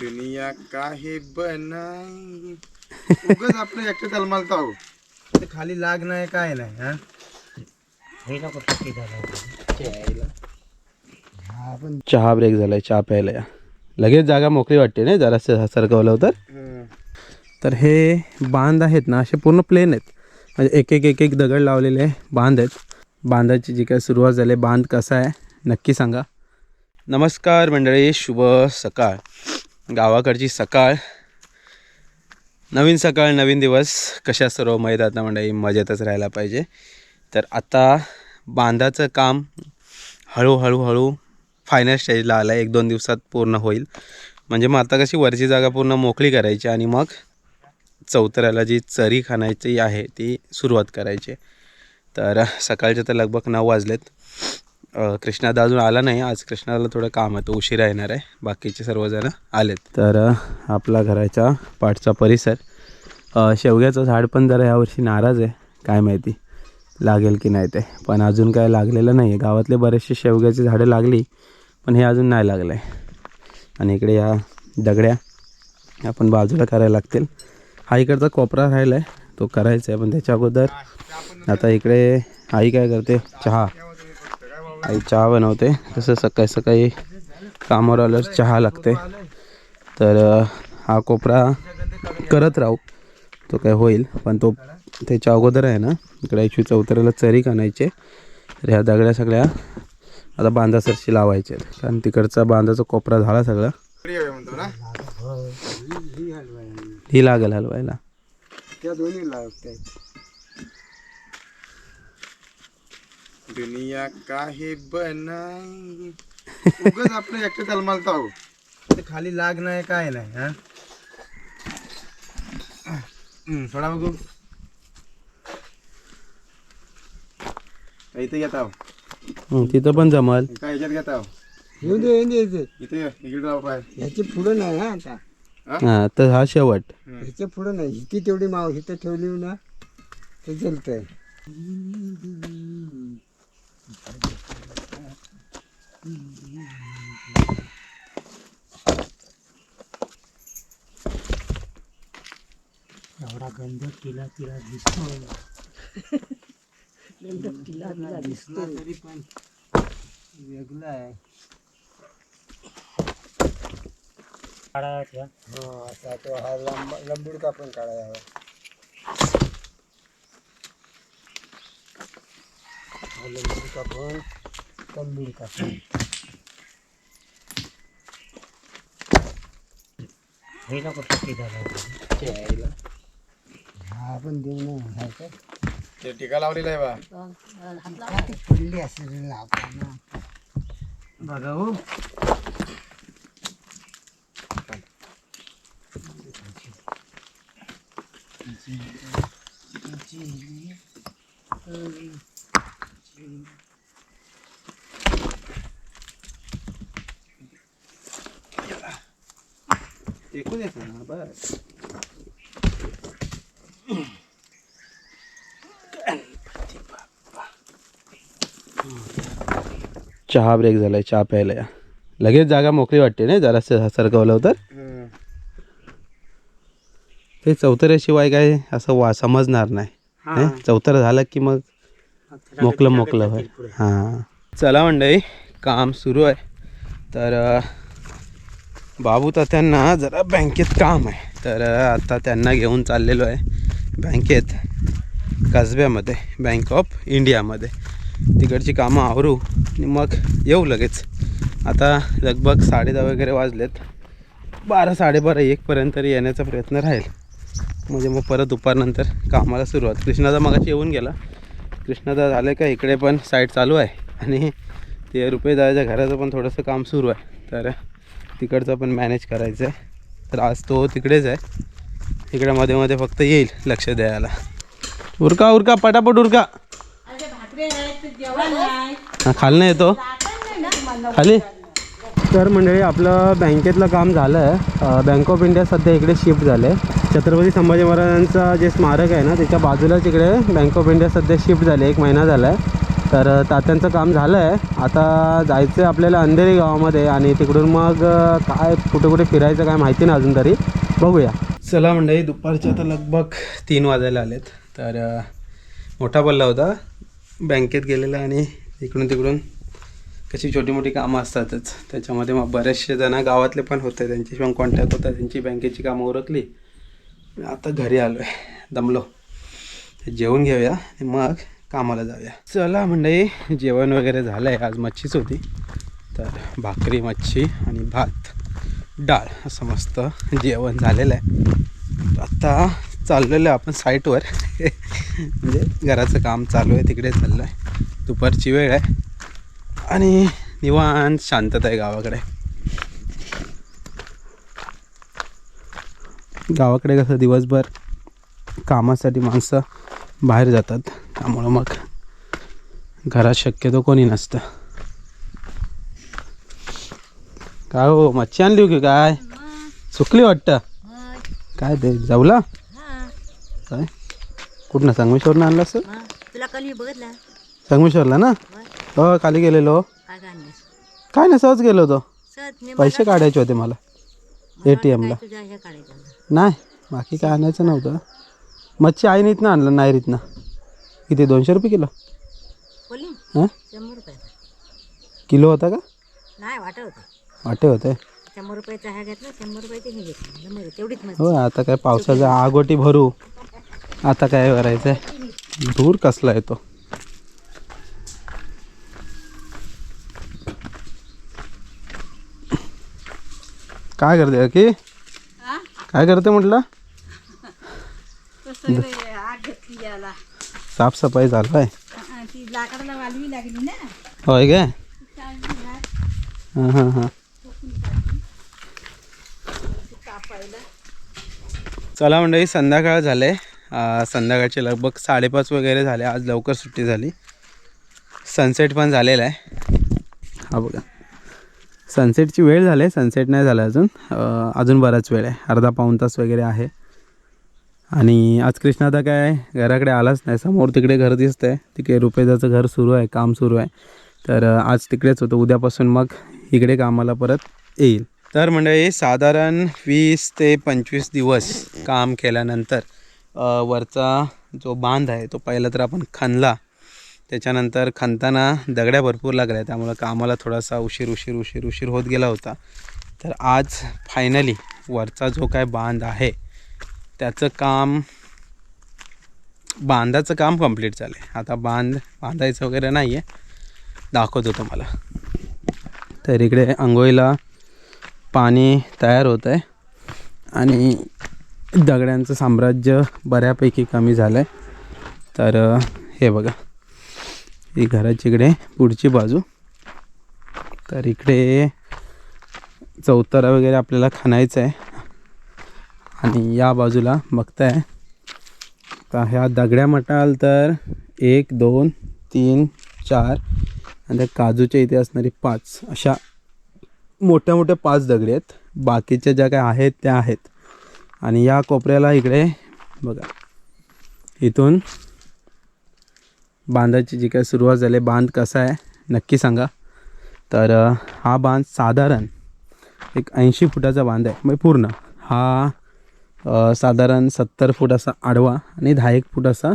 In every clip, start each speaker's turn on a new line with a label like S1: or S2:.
S1: दुनिया काहे बनाई? उगाच आपलं एकटं तलमालता ते खाली लाग नाही काय नाही हा?
S2: चहा ब्रेक झालाय चहा प्यायला या. लगेच जागा मोकळी वाटते नाही जरा सरकवलं तर तर हे बांध आहेत ना असे पूर्ण प्लेन आहेत. म्हणजे एक एक एक एक दगड लावलेले बांध आहेत. बांधाची जी काय सुरुवात झाली बांध कसा आहे नक्की सांगा. नमस्कार मंडळी शुभ सकाळ. गावाकडची सकाळ. नवीन सकाळ नवीन दिवस. कशा सर्व माहीत मंडळी मजेतच राहायला पाहिजे. तर आता बांधाचं काम हळूहळू हळू फायनल स्टेजला आलं आहे एक दोन दिवसात पूर्ण होईल. म्हणजे मग आता कशी वरची जागा पूर्ण मोकळी करायची आणि मग चौतऱ्याला जी चरी खाण्याची आहे ती सुरुवात करायची. तर सकाळचे तर लगभग नऊ वाजलेत. कृष्णादा अजून आला नाही. आज कृष्णाला थोडं काम आहे तो उशिरा येणार आहे. बाकीचे सर्वजण आलेत. तर आपला घराच्या पाठचा परिसर. शेवग्याचं झाड पण जरा यावर्षी नाराज आहे काय माहिती लागेल की नाही ते. पण अजून काय लागलेलं नाही आहे गावातले बरेचसे शेवग्याची झाडं लागली पण हे अजून नाही लागलं आहे आणि इकडे या दगड्या आपण बाजूला करायला लागतील. हा इकडचा कोपरा राहिला आहे तो करायचा आहे पण त्याच्या अगोदर आता इकडे आई काय करते? चहा. आई चहा बनवते. तसं सकाळी सकाळी कामावर आल्यावर चहा लागते. तर हा कोपरा करत राहू. तो काय होईल पण तो त्याच्या अगोदर आहे ना इकडे एकशे चौतऱ्याला चरी आणायचे. तर ह्या दगड्या सगळ्या आता बांधासरशी लावायचे कारण तिकडचा बांधाचा कोपरा झाला सगळा. ही लागेल हलवायला.
S1: त्या दोन्ही लागते दुनिया काहे बनाई? उगाच आपलं एकटं तलमालता हो ते खाली लाग नाही काय नाही हा? हम्म, थोडा बघू. इथे घेत आहो
S2: हं, तिथं पण जमल.
S1: काय ह्याच्यात घेत आहो
S3: येऊ दे येऊ दे.
S1: इथे. ये, इकडे राहा पाय.
S3: ह्याच्या पुढं नाही हा आता.
S2: हां? तर हा शेवट.
S3: ह्याच्या पुढं नाही हिती तेवढी माव हिथं ठेवली ना ते जलतंय एवढा गंध तिला तिला दिसतो गंध तिला तिला दिसतो तरी पण वेगळा आहे. काढायचा हा असा तो हा लांब लंबुडका पण काढायला हवा. लंबुडका पण कंबुडका पण हे नको टक्के झाला हा पण देऊ ना हा काय
S1: ते टिका लावलेला आहे बा.
S3: ती पडली असेल लावताना बघा हो.
S1: ना बस
S2: चहा ब्रेक झालाय चहा प्यायला या. लगेच जागा मोकळी वाटते नाही जरा सरकवलं तर? ते चौतऱ्याशिवाय काय असं वा समजणार नाही. नाही? चौतरं झालं की मग मोकलं मोकलं होय. हां. चला मंडळी काम सुरू आहे. तर बाबू तर त्यांना जरा बँकेत काम आहे. तर आता त्यांना घेऊन चाललेलो आहे बँकेत कसब्यामध्ये बँक ऑफ इंडियामध्ये तिकडची कामं आवरू आणि मग येऊ लगेच. आता लगभग साडेदहा वगैरे वाजलेत. बारा साडेबारा एकपर्यंत तरी येण्याचा प्रयत्न राहील. म्हणजे मग परत दुपारनंतर कामाला सुरुवात. कृष्णाचा मगाशी येऊन गेला. कृष्णादा झालं का इकडे पण साईट चालू आहे. आणि ते रुपयेदाराच्या घराचं पण थोडंसं काम सुरू आहे. तर तिकडचं पण मॅनेज करायचं आहे तर आज तो तिकडेच आहे. इकडे मध्ये मध्ये फक्त येईल लक्ष द्यायला. उरका उरका पटापट उरका. हा खालनं येतो. खाली. तर मंडळी आपलं बँकेतलं काम झालं आहे बँक ऑफ इंडिया सध्या इकडे शिफ्ट झालं आहे छत्रपती संभाजी महाराजांचं जे स्मारक आहे ना त्याच्या बाजूलाच इकडे बँक ऑफ इंडिया सध्या शिफ्ट झाली एक महिना झाला आहे तर तात्यांचं काम झालं आहे आता जायचं आहे आपल्याला अंधेरी गावामध्ये आणि तिकडून मग काय कुठे कुठे फिरायचं काय माहिती नाही अजून तरी. बघूया. चला मंडळी दुपारचे आता लगभग तीन वाजायला आलेत. तर मोठा पल्ला होता. बँकेत गेलेला आणि इकडून तिकडून कशी छोटी मोठी कामं असतातच. त्याच्यामध्ये मग बरेचसे जण गावातले पण होते. त्यांची पण कॉन्टॅक्ट होता. त्यांची बँकेची कामं उरकली आता घरी आलो आहे दमलो जेवून घेऊया आणि मग कामाला जाऊया. चला म्हणजे जेवण वगैरे झालं आहे आज मच्छीच होती. तर भाकरी मच्छी आणि भात डाळ असं मस्त जेवण झालेलं आहे. आता चाललेलं आहे आपण साईटवर. म्हणजे घराचं काम चालू आहे तिकडे चाललं आहे दुपारची वेळ आहे. आणि निवांत शांतता आहे गावाकडे. गावाकडे कसं दिवसभर कामासाठी माणसं बाहेर जातात त्यामुळं मग घरात शक्यतो कोणी नसतं. काय हो मच्छी आणली की काय? सुकली वाटतं? काय ते जाऊला? काय? कुठनं संगमेश्वरनं आणलं असं
S4: तुला काल मी बघितलं.
S2: संगमेश्वरला ना? हो खाली गेलेलो.
S4: काय
S2: नाही सहज गेलो होतो. पैसे काढायचे होते मला. ए टी एमला
S4: तुझ्या
S2: नाही बाकी काय आणायचं नव्हतं. मच्छी आईने इथनं आणलं नायरीतनं किती दोनशे रुपये किलो. हां?
S4: शंभर
S2: किलो होता का?
S4: नाही वाटत होतं.
S2: वाटे होते.
S4: शंभर रुपयाचा हा घेतला शंभर रुपयाचे हे घेतलं. शंभर तेवढीच मस्त
S2: हो आता काय पावसाचा आगोटी भरू. आता काय करायचं आहे धूर कसला येतो? काय करते की? काय करते म्हटलं? साफसफाई चालू आहे होय काय? हां हां हां. चला मंडळी संध्याकाळ झाले. संध्याकाळचे लगभग साडेपाच वगैरे झाले. आज लवकर सुट्टी झाली. सनसेट पण झालेला आहे. हा बघा. सनसेटची वेळ झाली सनसेट नाही झालं अजून. अजून बराच वेळ आहे. अर्धा पाऊण तास वगैरे आहे. आणि आज कृष्णा आता काय घराकडे आलाच नाही. समोर तिकडे घर दिसतं आहे तिकडे रुपेजाचं घर सुरू आहे. काम सुरू आहे. तर आज तिकडेच होतं. उद्यापासून मग इकडे कामाला परत येईल. तर मंडळी साधारण वीस ते पंचवीस दिवस काम केल्यानंतर वरचा जो बांध आहे तो पहिला तर आपण खणला. त्याच्यानंतर खणताना दगड्या भरपूर लागल्या त्यामुळं कामाला थोडासा उशीर उशीर उशीर उशीर होत गेला होता. तर आज फायनली वरचा जो काय बांध आहे त्याचं काम बांधाचं काम कंप्लीट झालं आहे आता बांध बांधायचं वगैरे नाही आहे दाखवतो तुम्हाला. तर इकडे आंघोळीला पाणी तयार होतं आहे आणि दगड्यांचं साम्राज्य बऱ्यापैकी कमी झालं आहे तर हे बघा. ही घराची इकडे पुढची बाजू. तर इकडे चौतारा वगैरे आपल्याला खाणायचं आहे. आणि या बाजूला बघताय. तर ह्या दगड्या म्हटाल तर एक दोन तीन चार आणि त्या काजूच्या इथे असणारी पाच. अशा मोठ्या मोठ्या पाच दगडी आहेत. बाकीच्या ज्या काय आहेत त्या आहेत. आणि या कोपऱ्याला इकडे बघा. इथून बांधाची जी काय सुरुवात झाली बांध कसा आहे नक्की सांगा. तर हा बांध साधारण एक ऐंशी फुटाचा बांध आहे म्हणजे पूर्ण. हा साधारण सत्तर फूट असा आडवा आणि दहा एक फूट असा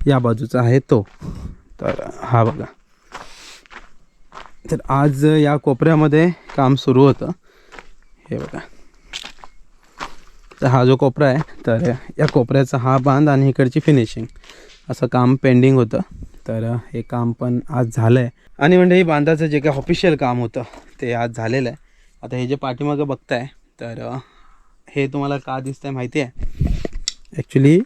S2: या बाजूचा आहे तो. तर हा बघा. तर आज या कोपऱ्यामध्ये काम सुरू होतं. हे बघा. तर हा जो कोपरा आहे तर या कोपऱ्याचा हा बांध आणि इकडची फिनिशिंग असं काम पेंडिंग होतं. तर हे काम पण आज झालं आहे आणि म्हणजे हे बांधाचं जे काही ऑफिशियल काम होतं ते आज झालेलं आहे. आता हे जे पाठीमागं बघताय तर हे तुम्हाला का दिसतंय माहिती आहे ॲक्च्युली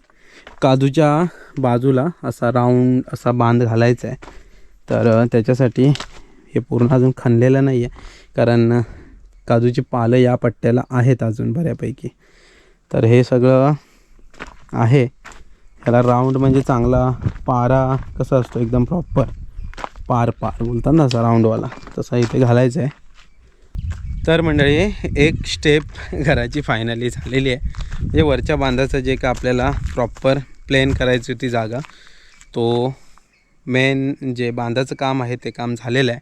S2: काजूच्या बाजूला असा राऊंड असा बांध घालायचा आहे. तर त्याच्यासाठी हे पूर्ण अजून खणलेलं नाही आहे कारण काजूची पालं या पट्ट्याला आहेत अजून बऱ्यापैकी. तर हे सगळं आहे. त्याला राऊंड म्हणजे चांगला पारा कसा असतो? एकदम प्रॉपर पार पार बोलतात ना असा राऊंडवाला तसा इथे घालायचा आहे. तर मंडळी एक स्टेप घराची फायनली झालेली आहे. म्हणजे वरच्या बांधाचं जे का आपल्याला प्रॉपर प्लेन करायची होती जागा तो मेन जे बांधाचं काम आहे ते काम झालेलं आहे.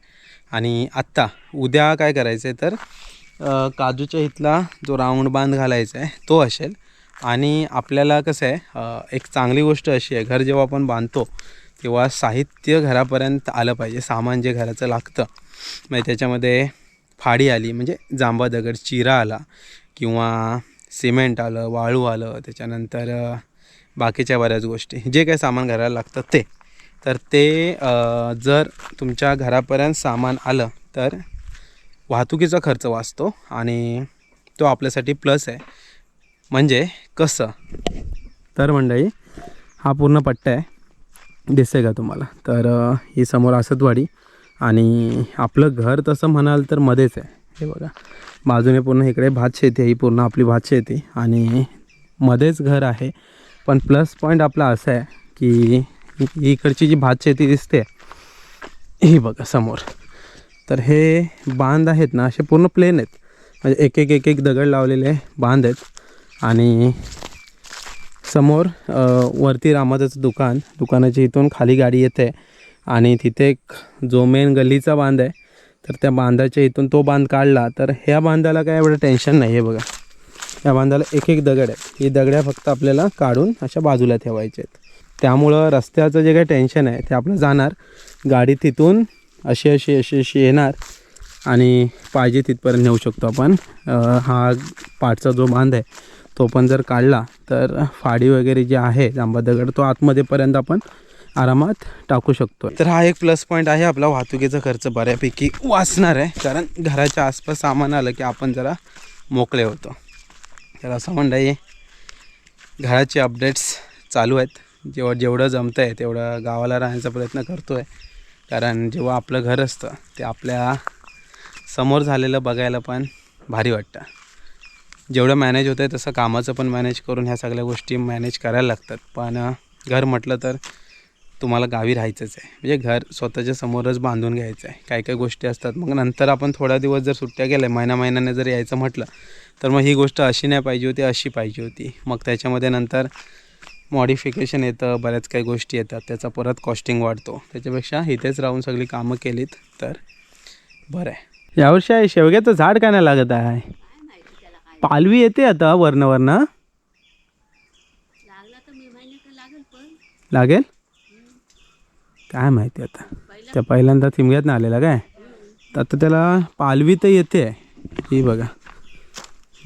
S2: आणि आत्ता उद्या काय करायचं आहे तर काजूच्या इथला जो राऊंड बांध घालायचा आहे तो असेल. आणि आपल्याला कसं आहे एक चांगली गोष्ट अशी आहे घर जेव्हा आपण बांधतो तेव्हा साहित्य घरापर्यंत आलं पाहिजे सामान जे घराचं लागतं. म्हणजे त्याच्यामध्ये फाडी आली म्हणजे जांबा दगड चिरा आला किंवा सिमेंट आलं वाळू आलं त्याच्यानंतर बाकीच्या बऱ्याच गोष्टी. जे काही सामान घराला लागतं ते. तर ते जर तुमच्या घरापर्यंत सामान आलं तर वाहतुकीचा खर्च वाचतो आणि तो आपल्यासाठी प्लस आहे. म्हणजे कसं? तर मंडळी हा पूर्ण पट्टा आहे. दिसते का तुम्हाला? तर ही समोर असतवाडी आणि आपलं घर तसं म्हणाल तर मध्येच आहे. हे बघा. बाजूने पूर्ण इकडे भात शेती आहे ही पूर्ण आपली भात शेती आणि मध्येच घर आहे. पण प्लस पॉईंट आपला असा आहे की ही इकडची जी भात शेती दिसते ही बघा समोर. तर हे बांध आहेत ना असे पूर्ण प्लेन आहेत. म्हणजे एक एक एक एक दगड लावलेले बांध आहेत. आणि समोर वरती रामाचं दुकान. दुकानाच्या इथून खाली गाडी येते आणि तिथे एक जो मेन गल्लीचा बांध आहे तर त्या बांधाच्या इथून तो बांध काढला. तर ह्या बांधाला काय एवढं टेन्शन नाही आहे बघा. या बांधाला एक एक दगड आहे ही दगड्या फक्त आपल्याला काढून अशा बाजूला ठेवायचे आहेत. त्यामुळं रस्त्याचं जे काही टेन्शन आहे ते आपलं जाणार. गाडी तिथून अशी अशी अशी अशी येणार आणि पाहिजे तिथपर्यंत नेऊ शकतो आपण. हा पाठचा जो बांध आहे तो पण जर काढला तर फाडी वगैरे जे आहे जांबा दगड तो आतमध्येपर्यंत आपण आरामात टाकू शकतो तर हा एक प्लस पॉईंट आहे. आपला वाहतुकीचा खर्च बऱ्यापैकी वाचणार आहे. कारण घराच्या आसपास सामान आलं की आपण जरा मोकळे होतो. तर असं मंडळी घराचे अपडेट्स चालू आहेत. जेव्हा जेवढं जमतं आहे तेवढं गावाला राहण्याचा प्रयत्न करतो आहे कारण जेव्हा आपलं घर असतं ते आपल्यासमोर झालेलं बघायला पण भारी वाटतं. जेवढं मॅनेज होतं आहे तसं कामाचं पण मॅनेज करून ह्या सगळ्या गोष्टी मॅनेज करायला लागतात. पण घर म्हटलं तर तुम्हाला गावी राहायचंच आहे. म्हणजे घर स्वतःच्या समोरच बांधून घ्यायचं आहे. काही काही गोष्टी असतात. मग नंतर आपण थोडा दिवस जर सुट्ट्या गेल्या महिना महिन्याने जर यायचं म्हटलं तर मग ही गोष्ट अशी नाही पाहिजे होती अशी पाहिजे होती. मग त्याच्यामध्ये नंतर मॉडिफिकेशन येतं बऱ्याच काही गोष्टी येतात. त्याचा परत कॉस्टिंग वाढतो. त्याच्यापेक्षा इथेच राहून सगळी कामं केलीत तर बरं आहे. यावर्षी आहे शेवग्याचं झाड काय नाही लागत आहे? पालवी येते आता वरनं वरनं. लागेल काय माहिती आता? त्या पहिल्यांदा थिमग्यात ना आलेला काय? तर आता त्याला पालवी तर येते. ही बघा.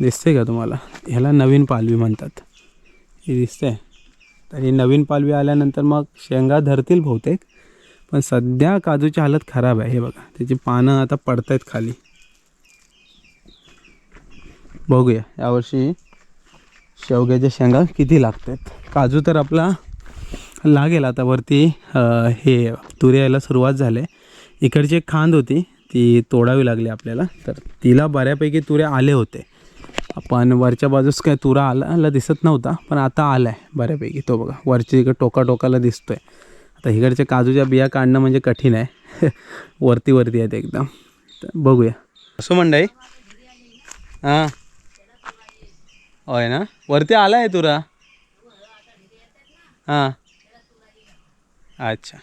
S2: दिसते का तुम्हाला? ह्याला नवीन पालवी म्हणतात. ही दिसते तर ही नवीन पालवी आल्यानंतर मग शेंगा धरतील बहुतेक. पण सध्या काजूची हालत खराब आहे. हे बघा. त्याची पानं आता पडत आहेत खाली. बघूया. यावर्षी शेवग्याच्या शेंगा किती लागतात? काजू तर आपला लागेल आता वरती. हे तुरी यायला सुरुवात झाली. इकडची एक खांद होती ती तोडावी लागली आपल्याला. तर तिला बऱ्यापैकी तुरे आले होते. पण वरच्या बाजूस काय तुरा आला दिसत नव्हता पण आता आला आहे बऱ्यापैकी. तो बघा वरची इकडे टोका टोकाला आहे आता इकडच्या काजूच्या बिया काढणं म्हणजे कठीण आहे. वरती वरती आहेत एकदम. तर बघूया. असं मंडई? हां. होय ना? वरती आला आहे तुरा? हां. अच्छा.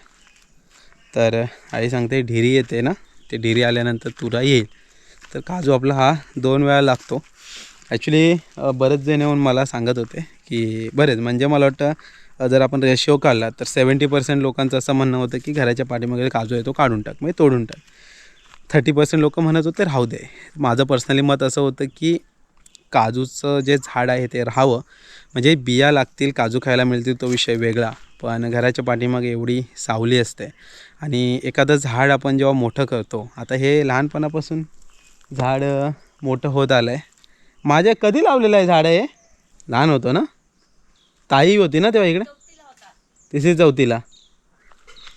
S2: तर आई सांगते ढिरी येते ना? ते ढिरी आल्यानंतर तुरा येईल. तर काजू आपला हा दोन वेळा लागतो. ॲक्च्युली बरेच जण येऊन मला सांगत होते की बरेच. म्हणजे मला वाटतं जर आपण रेशिओ काढला तर सेवन्टी पर्सेंट लोकांचं असं म्हणणं होतं की घराच्या पाठीमागे काजू आहे तो काढून टाक म्हणजे तोडून टाक. थर्टी पर्सेंट लोकं म्हणत होते राहू दे. माझं पर्सनली मत असं होतं की काजूचं जे झाड आहे ते राहावं. म्हणजे बिया लागतील काजू खायला मिळतील तो विषय वेगळा. पण घराच्या पाठीमागे एवढी सावली असते. आणि एखादं झाड आपण जेव्हा मोठं करतो आता हे लहानपणापासून झाड मोठं होत आलं आहे माझ्या कधी लावलेलं आहे झाड हे? लहान होतं ना? ताई होती ना तेव्हा इकडे? तिसरी चौथीला.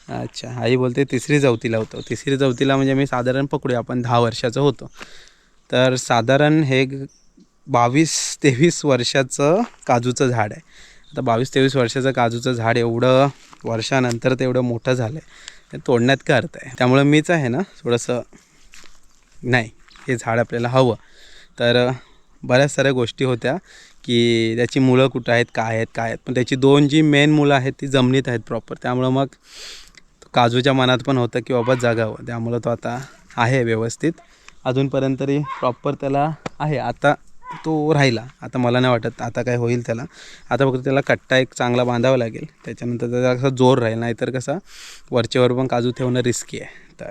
S2: अच्छा आई बोलते तिसरी चौथीला होतो. तिसरी चौथीला म्हणजे मी साधारण पकडूया आपण दहा वर्षाचं होतो. तर साधारण हे बावीस तेवीस वर्षाचं काजूचं झाड आहे. आता बावीस तेवीस वर्षाचं काजूचं झाड एवढं वर्षानंतर ते एवढं मोठं झालं आहे ते तोडण्यात का अर्थ आहे? त्यामुळं मीच आहे ना थोडंसं नाही हे झाड आपल्याला हवं. तर बऱ्याच साऱ्या गोष्टी होत्या की त्याची मुळं कुठं आहेत काय आहेत काय आहेत. पण त्याची दोन जी मेन मुलं आहेत ती जमिनीत आहेत प्रॉपर त्यामुळं मग काजूच्या मनात पण होतं की बाबा जगावं. त्यामुळं तो आता आहे व्यवस्थित. अजूनपर्यंत तरी प्रॉपर त्याला आहे. आता तो राहिला. आता मला नाही वाटत आता काय होईल त्याला. आता फक्त त्याला कट्टा एक चांगला बांधावा लागेल. त्याच्यानंतर त्याचा कसा जोर राहील नाहीतर कसा वरचेवर पण काजू ठेवणं रिस्की आहे. तर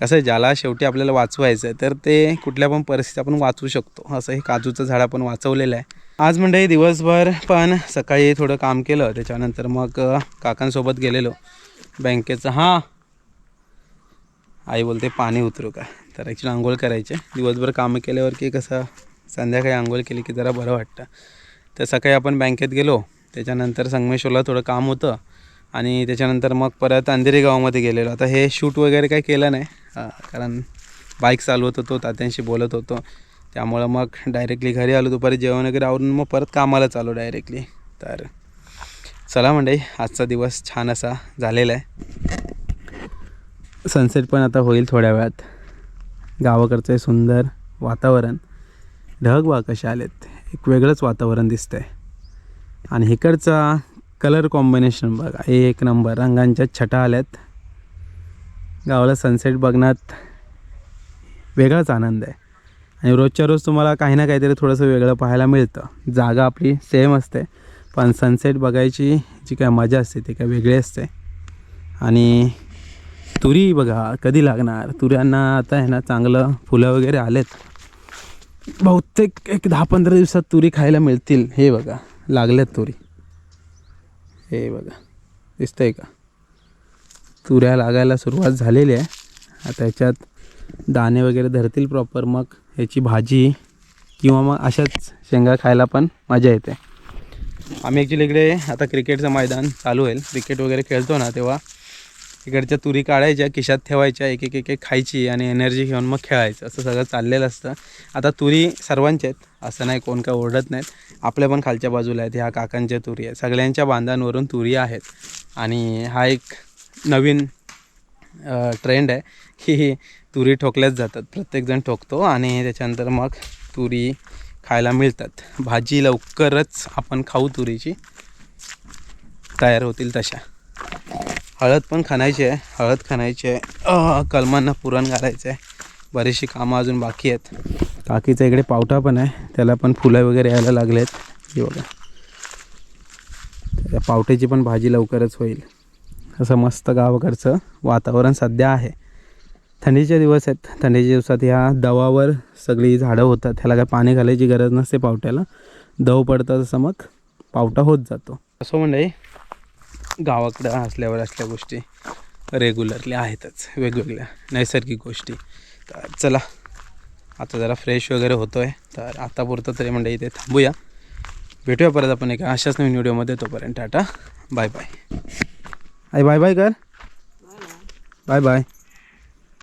S2: कसं आहे ज्याला शेवटी आपल्याला वाचवायचं आहे तर ते कुठल्या पण परिस्थितीत आपण वाचवू शकतो. असं हे काजूचं झाड आपण वाचवलेलं आहे. आज म्हणजे दिवसभर पण सकाळी थोडं काम केलं. त्याच्यानंतर मग काकांसोबत गेलेलो. बँकेचं हां. आई बोलते पाणी उतरू का? तर ॲक्च्युली आंघोळ करायचे. दिवसभर कामं केल्यावर की कसं संध्याकाळी आंघोळ केली की जरा बरं वाटतं. तर सकाळी आपण बँकेत गेलो. त्याच्यानंतर संगमेश्वरला थोडं काम होतं. आणि त्याच्यानंतर मग परत अंधेरी गावामध्ये गेलेलो. आता हे शूट वगैरे काही केलं नाही. कारण बाईक चालवत होतो तात्यांशी बोलत होतो. त्यामुळं मग डायरेक्टली घरी आलो. दुपारी जेवण वगैरे आवरून मग परत कामाला चालू डायरेक्टली तर चला मंडई आजचा दिवस छान असा झालेला आहे. सनसेट पण आता होईल थोड्या वेळात. गावाकडचं सुंदर वातावरण ढग वा कसे आलेत. एक वेगळंच वातावरण दिसतंय. आणि इकडचा कलर कॉम्बिनेशन बघा. एक नंबर रंगांच्या छटा आल्यात. गावाला सनसेट बघण्यात वेगळाच आनंद आहे. आणि रोजच्या रोज तुम्हाला काही ना काहीतरी थोडंसं वेगळं पाहायला मिळतं. जागा आपली सेम असते. पण सनसेट बघायची जी काय मजा असते ती काय वेगळी असते. आणि तुरी बघा कधी लागणार? तुऱ्यांना आता आहे ना चांगलं फुलं वगैरे आलेत. बहुतेक एक दहा पंधरा दिवसात तुरी खायला मिळतील. हे बघा लागल्यात तुरी. हे बघा दिसतंय का? तुऱ्या लागायला सुरुवात झालेली आहे. आता ह्याच्यात दाणे वगैरे धरतील प्रॉपर मग ह्याची भाजी किंवा मग अशाच शेंगा खायला पण मजा येते. आम्ही ॲक्च्युली इकडे आता क्रिकेटचं मैदान चालू होईल. क्रिकेट वगैरे खेळतो ना तेव्हा इकडच्या तुरी काढायच्या खिशात ठेवायच्या एक एक एक एक खायची आणि एनर्जी घेऊन मग खेळायचं. असं सगळं चाललेलं असतं. आता तुरी सर्वांच्या आहेत. असं नाही कोण काय ओरडत नाहीत. आपल्या पण खालच्या बाजूला आहेत. ह्या काकांच्या तुरी आहेत. सगळ्यांच्या बांधांवरून तुरी आहेत. आणि हा एक नवीन ट्रेंड आहे की तुरी ठोकल्याच जातात. प्रत्येकजण ठोकतो आणि त्याच्यानंतर मग तुरी खायला मिळतात. भाजी लवकरच आपण खाऊ तुरीची. तयार होतील तशा. हळद पण खाणायची आहे. हळद खाणायची आहे. कलमांना पुरण घालायचं आहे बरीचशी कामं अजून बाकी आहेत. काकीचा इकडे पावटा पण आहे. त्याला पण फुलं वगैरे यायला लागले आहेत हे बघा. त्या पावट्याची पण भाजी लवकरच होईल. असं मस्त गावाकडचं वातावरण सध्या आहे. थंडीचे दिवस आहेत. थंडीच्या दिवसात ह्या दवावर सगळी झाडं होतात. ह्याला काय पाणी घालायची गरज नसते पावट्याला. दव पडतात तसं मग पावटा होत जातो. असं म्हणजे गावाकडं असल्यावर असल्या गोष्टी रेग्युलरली आहेतच वेगवेगळ्या नैसर्गिक गोष्टी. तर चला आता जरा फ्रेश वगैरे होतो आहे तर आतापुरतं तरी म्हणजे इथे थांबूया. भेटूया परत आपण एका अशाच नवीन व्हिडिओमध्ये. तोपर्यंत टाटा बाय बाय आई बाय बाय कर. Bye bye